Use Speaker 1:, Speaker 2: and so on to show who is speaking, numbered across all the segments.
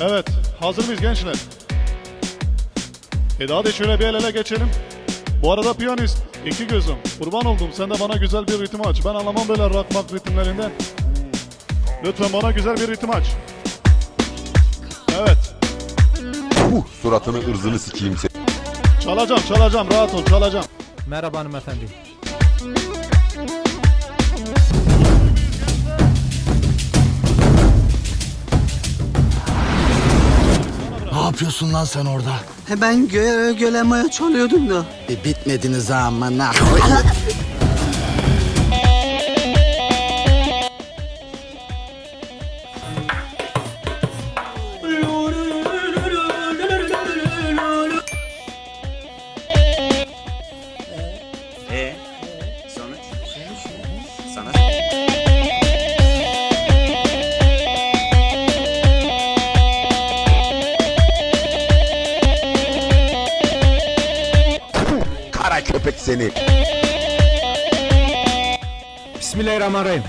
Speaker 1: Evet, hazır mıyız gençler? E hadi şöyle bir el ele geçelim. Bu arada piyanist, iki gözüm. Kurban oldum, sen de bana güzel bir ritim aç. Ben anlamam böyle rock rock ritimlerinden. Lütfen bana güzel bir ritim aç. Evet,
Speaker 2: Puh suratını ırzını sikeyim seni.
Speaker 1: çalacağım, çalacağım, rahat ol, çalacağım.
Speaker 3: Merhaba hanımefendi.
Speaker 4: Yapıyorsun lan sen orada?
Speaker 5: He ben gö gölemeye çalıyordum da.
Speaker 4: Bir bitmediniz amına.
Speaker 6: E sonuç? Sana
Speaker 2: Kara köpek seni.
Speaker 3: Bismillahirrahmanirrahim.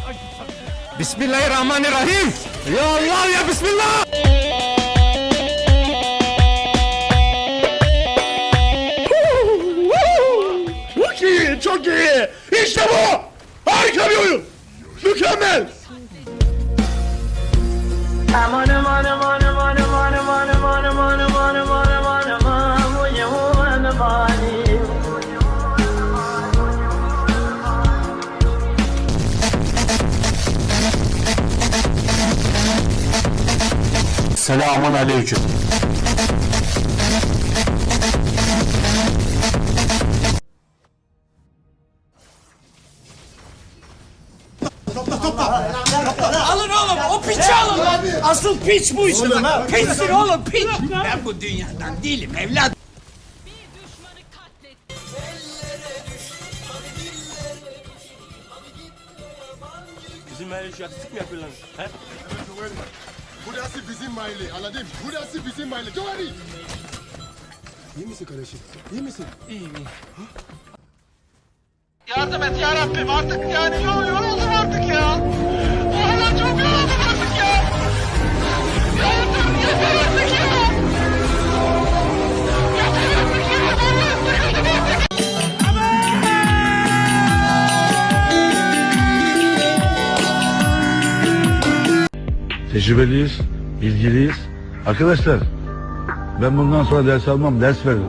Speaker 3: Bismillahirrahmanirrahim. Ya Allah ya Bismillah.
Speaker 7: Çok iyi, çok iyi. İşte bu. Harika bir oyun. Mükemmel.
Speaker 4: Selamun aleyküm.
Speaker 8: Alın oğlum o piçi alın lan. Asıl piç bu işte. Piçsin oğlum piç. Ben bu dünyadan değilim evlat.
Speaker 7: Bizim her iş yatsızlık mı yapıyorlar? He?
Speaker 9: Burası bizim mahalle anladın? Burası bizim mahalle. Doğru. İyi misin kardeşim? İyi misin?
Speaker 10: Yardım et ya Rabbim artık yani yol yoruldum artık ya.
Speaker 11: Tecrübeliyiz, bilgiliyiz. Arkadaşlar ben bundan sonra ders almam, ders veririm.